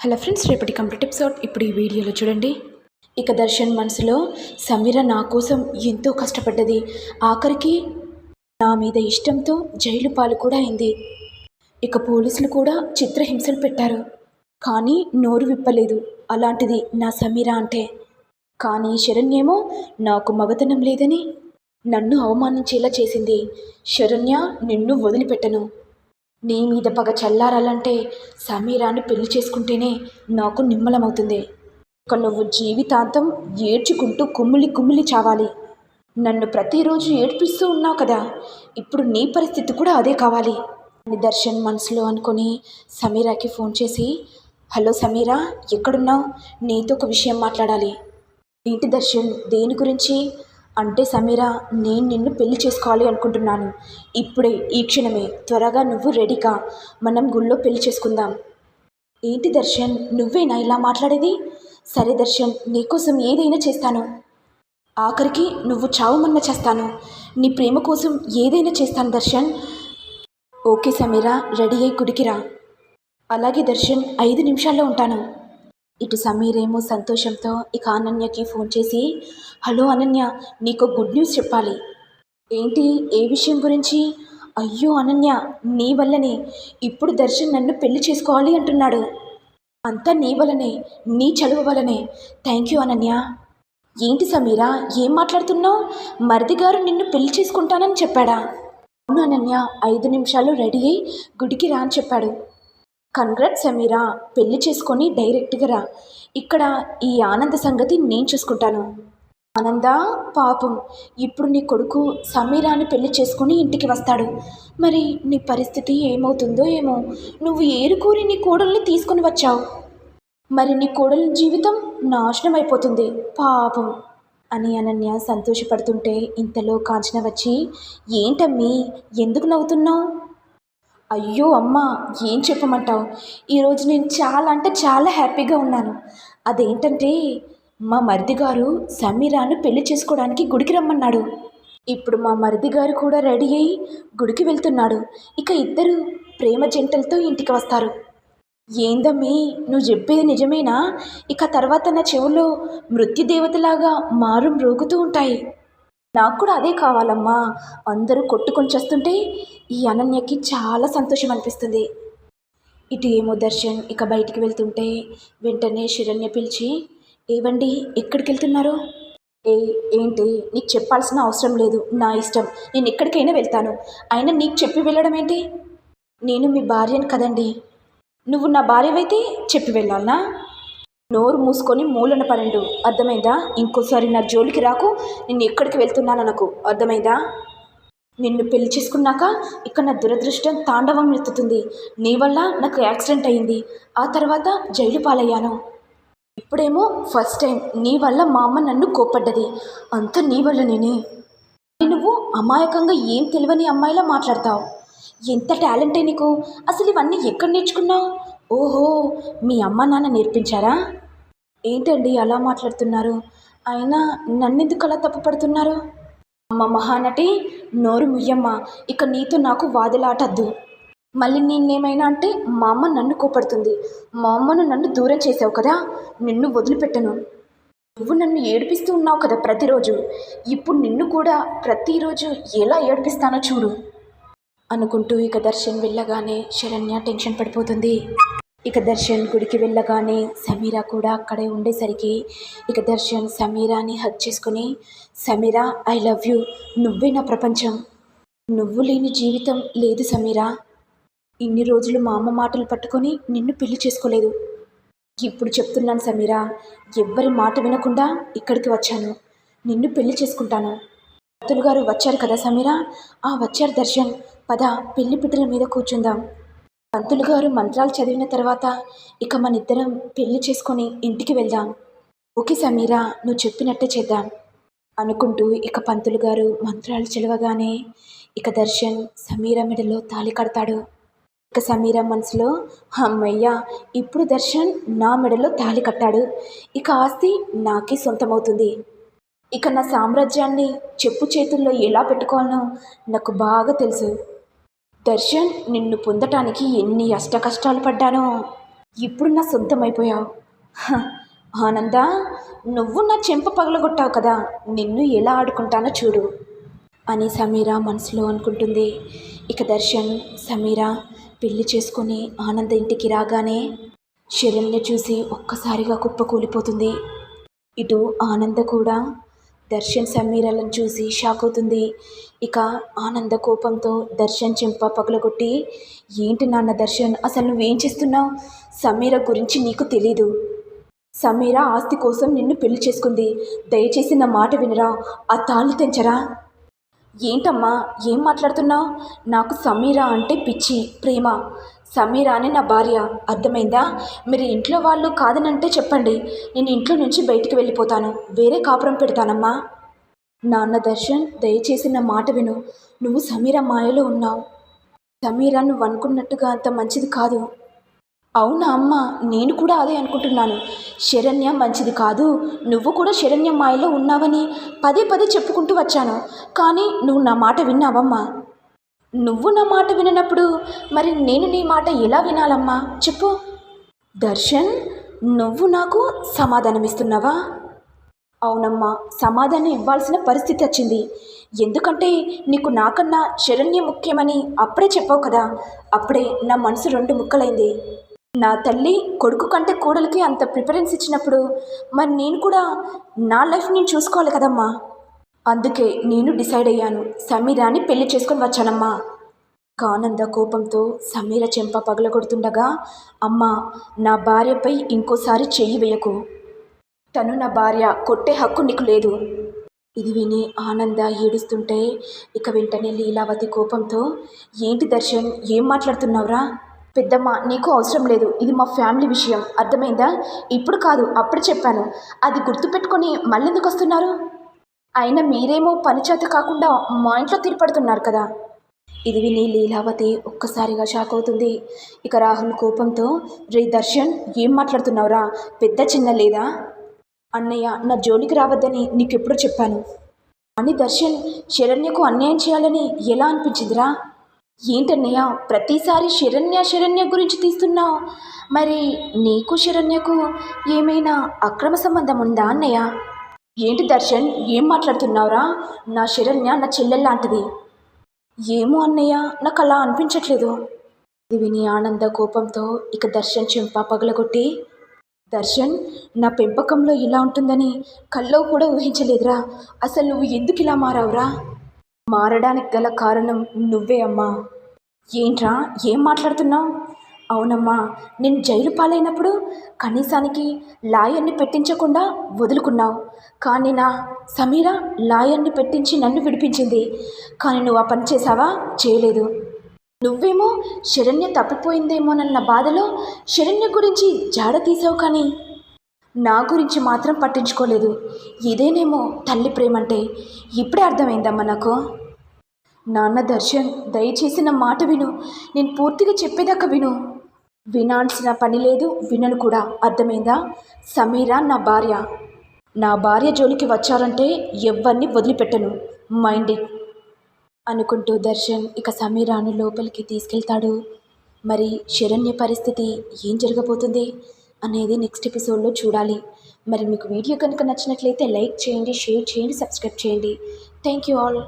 Hello friends రేపటి complete episode. ఇప్పుడు ఈ వీడియోలో చూడండి. ఇక దర్శన్ మనసులో సమీర నా కోసం ఎంతో కష్టపడ్డది. ఆఖరికి నా మీద ఇష్టంతో జైలు పాలు కూడా అయింది. ఇక పోలీసులు కూడా చిత్రహింసలు పెట్టారు. కానీ నోరు విప్పలేదు. అలాంటిది నా సమీర అంటే. కానీ శరణ్యేమో నాకు మగతనం లేదని నన్ను అవమానించేలా చేసింది. శరణ్య నిన్ను వదిలిపెట్టను. నీ మీద పగ చల్లారాలంటే సమీరాన్ని పెళ్ళి చేసుకుంటేనే నాకు నిమ్మలమవుతుంది. ఇక నువ్వు జీవితాంతం ఏడ్చుకుంటూ కుమ్మిలి కుమ్మిలి చావాలి. నన్ను ప్రతిరోజు ఏడ్పిస్తూ ఉన్నావు కదా ఇప్పుడు నీ పరిస్థితి కూడా అదే కావాలి. అని దర్శన్ మనసులో అనుకొని సమీరాకి ఫోన్ చేసి హలో సమీరా ఎక్కడున్నావు? నీతో ఒక విషయం మాట్లాడాలి. ఏంటి దర్శన్ దేని గురించి? అంటే సమీరా నేను నిన్ను పెళ్ళి చేసుకోవాలి అనుకుంటున్నాను. ఇప్పుడే ఈ క్షణమే. త్వరగా నువ్వు రెడీకా. మనం గుళ్ళో పెళ్ళి చేసుకుందాం. ఏంటి దర్శన్? నువ్వేనా ఇలా మాట్లాడేది? సరే దర్శన్ నీకోసం ఏదైనా చేస్తాను. ఆఖరికి నువ్వు చావుమన్నా చేస్తాను. నీ ప్రేమ కోసం ఏదైనా చేస్తాను దర్శన్. ఓకే సమీరా రెడీ అయి గుడికిరా అలాగే దర్శన్ ఐదు నిమిషాల్లో ఉంటాను. ఇటు సమీరేమో సంతోషంతో ఇక అనన్యకి ఫోన్ చేసి హలో అనన్య నీకు గుడ్ న్యూస్ చెప్పాలి. ఏంటి? ఏ విషయం గురించి? అయ్యో అనన్య నీ వల్లనే. ఇప్పుడు దర్శన్ నన్ను పెళ్ళి చేసుకోవాలి అంటున్నాడు. అంతా నీ వల్లనే నీ చదువు వల్లనే. Thank you Ananya. ఏంటి సమీరా ఏం మాట్లాడుతున్నావు? మరిది గారు నిన్ను పెళ్ళి చేసుకుంటానని చెప్పాడా? అవును అనన్య ఐదు నిమిషాలు రెడీ అయి గుడికి రా అని చెప్పాడు. కంగ్రాట్ సమీరా పెళ్ళి చేసుకొని డైరెక్ట్గా రా. ఇక్కడ ఈ ఆనంద సంగతి నేను చూసుకుంటాను. ఆనంద పాపం. ఇప్పుడు నీ కొడుకు సమీరాని పెళ్ళి చేసుకుని ఇంటికి వస్తాడు. మరి నీ పరిస్థితి ఏమవుతుందో ఏమో. నువ్వు ఏరుకోరి నీ కోడల్ని తీసుకుని వచ్చావు. మరి నీ కోడలి జీవితం నాశనం అయిపోతుంది. పాపం. అని అనన్య సంతోషపడుతుంటే ఇంతలో కాంచన వచ్చి ఏంటమ్మీ? ఎందుకు నవ్వుతున్నావు? అయ్యో అమ్మ ఏం చెప్పమంటావు? ఈరోజు నేను చాలా అంటే చాలా హ్యాపీగా ఉన్నాను. అదేంటంటే మా మరిది గారు సమీరాను పెళ్ళి చేసుకోవడానికి గుడికి రమ్మన్నాడు. ఇప్పుడు మా మరిది గారు కూడా రెడీ అయ్యి గుడికి వెళ్తున్నాడు. ఇక ఇద్దరు ప్రేమ జంటలతో ఇంటికి వస్తారు. ఏందమ్మీ నువ్వు చెప్పేది నిజమేనా? ఇక తర్వాత నా చెవులో మృత్యుదేవతలాగా మారు మ్రోగుతూ ఉంటాయి. నాకు కూడా అదే కావాలమ్మా. అందరూ కొట్టుకొని చేస్తుంటే ఈ అనన్యకి చాలా సంతోషం అనిపిస్తుంది. ఇటు ఏమో దర్శన్ ఇక బయటికి వెళ్తుంటే వెంటనే శిరణ్య పిలిచి ఏవండి ఎక్కడికి వెళ్తున్నారు ఏ ఏంటి నీకు చెప్పాల్సిన అవసరం లేదు. నా ఇష్టం. నేను ఎక్కడికైనా వెళ్తాను. అయినా నీకు చెప్పి వెళ్ళడం ఏంటి? నేను మీ భార్యను కదండి. నువ్వు నా భార్యవైతే చెప్పి వెళ్ళాలనా? నోరు మూసుకొని మూలన పన్నెండు అర్థమైందా? ఇంకోసారి నా జోలికి రాకు. నిన్ను ఎక్కడికి వెళ్తున్నాను నాకు అర్థమైందా? నిన్ను పెళ్ళి చేసుకున్నాక ఇక్కడ నా దురదృష్టం తాండవం ఎత్తుతుంది నీ వల్ల నాకు యాక్సిడెంట్ అయింది. ఆ తర్వాత జైలు పాలయ్యాను. ఇప్పుడేమో ఫస్ట్ టైం నీ వల్ల మా అమ్మ నన్ను కోప్పడ్డది. అంత నీ వల్ల నేనే. నువ్వు అమాయకంగా ఏం తెలియని అమ్మాయిలా మాట్లాడతావు? ఎంత టాలెంటే నీకు? అసలు ఇవన్నీ ఎక్కడ నేర్చుకున్నావు? ఓహో మీ అమ్మ నాన్న నేర్పించారా? ఏంటండి అలా మాట్లాడుతున్నారు? అయినా నన్నెందుకు అలా తప్పు పడుతున్నారు? అమ్మ మహానటి నోరు ముయ్యమ్మ ఇక నీతో నాకు వాదులాటద్దు. మళ్ళీ నిన్నేమైనా అంటే మా అమ్మ నన్ను కోపడుతుంది. మా అమ్మను నన్ను దూరం చేసావు కదా నిన్ను వదిలిపెట్టను. నువ్వు నన్ను ఏడిపిస్తూ ఉన్నావు కదా ప్రతిరోజు. ఇప్పుడు నిన్ను కూడా ప్రతిరోజు ఎలా ఏడిపిస్తానో చూడు. అనుకుంటూ ఇక దర్శన్ వెళ్ళగానే శరణ్య టెన్షన్ పడిపోతుంది. ఇక దర్శన్ గుడికి వెళ్ళగానే సమీరా కూడా అక్కడే ఉండేసరికి ఇక దర్శన్ సమీరాని హక్ చేసుకుని సమీరా ఐ లవ్ యూ నువ్వే నా ప్రపంచం. నువ్వు లేని జీవితం లేదు సమీరా. ఇన్ని రోజులు మా అమ్మ మాటలు పట్టుకొని నిన్ను పెళ్ళి చేసుకోలేదు. ఇప్పుడు చెప్తున్నాను సమీరా ఎవ్వరి మాట వినకుండా ఇక్కడికి వచ్చాను. నిన్ను పెళ్ళి చేసుకుంటాను. భక్తులు గారు వచ్చారు కదా సమీరా? ఆ వచ్చారు దర్శన్. పద పెళ్ళి పిట్టల మీద కూర్చుందాం. పంతులు గారు మంత్రాలు చదివిన తర్వాత ఇక మన ఇద్దరం పెళ్ళి చేసుకొని ఇంటికి వెళ్దాం. ఓకే సమీరా నువ్వు చెప్పినట్టే చేద్దాం అనుకుంటూ ఇక పంతులు గారు మంత్రాలు చదవగానే ఇక దర్శన్ సమీర మెడలో తాళి కడతాడు. ఇక సమీర మనసులో అమ్మయ్యా ఇప్పుడు దర్శన్ నా మెడలో తాళి కట్టాడు. ఇక ఆస్తి నాకే సొంతమవుతుంది. ఇక నా సామ్రాజ్యాన్ని చెప్పు చేతుల్లో ఎలా పెట్టుకోవాలనో నాకు బాగా తెలుసు. దర్శన్ నిన్ను పొందటానికి ఎన్ని అష్ట కష్టాలు పడ్డానో. ఇప్పుడు నా సొంతమైపోయావు. ఆనంద నువ్వు నా చెంప పగలగొట్టావు కదా. నిన్ను ఎలా ఆడుకుంటానో చూడు. అని సమీర మనసులో అనుకుంటుంది. ఇక దర్శన్ సమీర పెళ్ళి చేసుకుని ఆనంద ఇంటికి రాగానే శరణ్య చూసి ఒక్కసారిగా కుప్పకూలిపోతుంది. ఇటు ఆనంద కూడా దర్శన్ సమీరలను చూసి షాక్ అవుతుంది. ఇక ఆనంద కోపంతో దర్శన్ చెంప పగలగొట్టి ఏంటి నాన్న దర్శన్ అసలు నువ్వేం చేస్తున్నావు? సమీర గురించి నీకు తెలీదు. సమీర ఆస్తి కోసం నిన్ను పెళ్ళి చేసుకుంది. దయచేసి నా మాట వినరా? ఆ తాళ్ళు తెంచరా? ఏంటమ్మా ఏం మాట్లాడుతున్నావు? నాకు సమీర అంటే పిచ్చి ప్రేమ. సమీరా అని నా భార్య. అర్థమైందా? మీరు ఇంట్లో వాళ్ళు కాదనంటే చెప్పండి. నేను ఇంట్లో నుంచి బయటికి వెళ్ళిపోతాను. వేరే కాపురం పెడతానమ్మా. నాన్న దర్శన్ దయచేసి నా మాట విను. నువ్వు సమీర మాయలో ఉన్నావు. సమీరా నువ్వు అనుకున్నట్టుగా అంత మంచిది కాదు. అవునా అమ్మ? నేను కూడా అదే అనుకుంటున్నాను. శరణ్య మంచిది కాదు. నువ్వు కూడా శరణ్య మాయలో ఉన్నావని పదే పదే చెప్పుకుంటూ వచ్చాను. కానీ నువ్వు నా మాట విన్నావమ్మా. నువ్వు నా మాట విననప్పుడు మరి నేను నీ మాట ఎలా వినాలమ్మా? చెప్పు. దర్శన్ నువ్వు నాకు సమాధానం ఇస్తున్నావా అవునమ్మా సమాధానం ఇవ్వాల్సిన పరిస్థితి వచ్చింది. ఎందుకంటే నీకు నాకన్నా శరణ్య ముఖ్యమని అప్పుడే చెప్పావు కదా. అప్పుడే నా మనసు రెండు ముక్కలైంది. నా తల్లి కొడుకు కంటే కోడలికి అంత ప్రిఫరెన్స్ ఇచ్చినప్పుడు మరి నేను కూడా నా లైఫ్ నేను చూసుకోవాలి కదమ్మా. అందుకే నేను డిసైడ్ అయ్యాను. సమీరాని పెళ్ళి చేసుకొని వచ్చానమ్మా. కానంద కోపంతో సమీర చెంప పగలగొడుతుండగా అమ్మా నా భార్యపై ఇంకోసారి చెయ్యి వేయకు. తను నా భార్య కొట్టే హక్కు నీకు లేదు. ఇది విని ఆనంద ఏడుస్తుంటే ఇక వెంటనే లీలావతి కోపంతో ఏంటి దర్శన్ ఏం మాట్లాడుతున్నావురా? పెద్దమ్మ నీకు అవసరం లేదు. ఇది మా ఫ్యామిలీ విషయం. అర్థమైందా? ఇప్పుడు కాదు అప్పుడు చెప్పాను. అది గుర్తుపెట్టుకొని మళ్ళెందుకు వస్తున్నారు? అయినా మీరేమో పనిచేత కాకుండా మా ఇంట్లో తీర్పడుతున్నారు కదా. ఇది విని లీలావతి ఒక్కసారిగా షాక్ అవుతుంది. ఇక రాహుల్ కోపంతో రే దర్శన్ ఏం మాట్లాడుతున్నావురా? పెద్ద చిన్న లేదా? అన్నయ్య నా జోలికి రావద్దని నీకెప్పుడు చెప్పాను. అని దర్శన్ శరణ్యకు అన్యాయం చేయాలని ఎలా అనిపించిందిరా? ఏంటన్నయ్య ప్రతిసారి శరణ్య శరణ్య గురించి తీస్తున్నావు. మరి నీకు శరణ్యకు ఏమైనా అక్రమ సంబంధం ఉందా అన్నయ్య? ఏంటి దర్శన్? ఏం మాట్లాడుతున్నావురా? నా శరణ్య నా చెల్లెల్లాంటిది ఏమో అన్నయ్య నాకు అలా అనిపించట్లేదు. ఇది విని ఆనంద కోపంతో ఇక దర్శన్ చెంప పగలగొట్టి దర్శన్ నా పెంపకంలో ఇలా ఉంటుందని కల్లో కూడా ఊహించలేదురా. అసలు నువ్వు ఎందుకు ఇలా మారావురా? మారడానికి గల కారణం నువ్వే అమ్మా. ఏంట్రా? ఏం మాట్లాడుతున్నావు? అవునమ్మా నేను జైలు పాలైనప్పుడు కనీసానికి లాయర్ని పెట్టించకుండా వదులుకున్నావు. కానీ నా సమీర లాయర్ని పెట్టించి నన్ను విడిపించింది. కానీ నువ్వు ఆ పని చేసావా చేయలేదు. నువ్వేమో శరణ్య తప్పిపోయిందేమోనన్న బాధలో శరణ్య గురించి జాడ తీసావు కానీ నా గురించి మాత్రం పట్టించుకోలేదు. ఇదేనేమో తల్లి ప్రేమంటే. ఇప్పుడే అర్థమైందమ్మా నాకు. నాన్న దర్శన్ దయచేసి నా మాట విను. నేను పూర్తిగా చెప్పేదాకా విను. వినాల్సిన పని లేదు వినను కూడా. అర్థమైందా? సమీరా నా భార్య. నా భార్య జోలికి వచ్చారంటే ఎవరిని వదిలిపెట్టను. మైండ్ ఇట్ అనుకుంటూ దర్శన్ ఇక సమీరాను లోపలికి తీసుకెళ్తాడు. మరి శరణ్య పరిస్థితి ఏం జరగబోతుంది అనేది నెక్స్ట్ ఎపిసోడ్లో చూడాలి. మరి మీకు వీడియో కనుక నచ్చినట్లయితే లైక్ చేయండి షేర్ చేయండి సబ్స్క్రైబ్ చేయండి. Thank you all.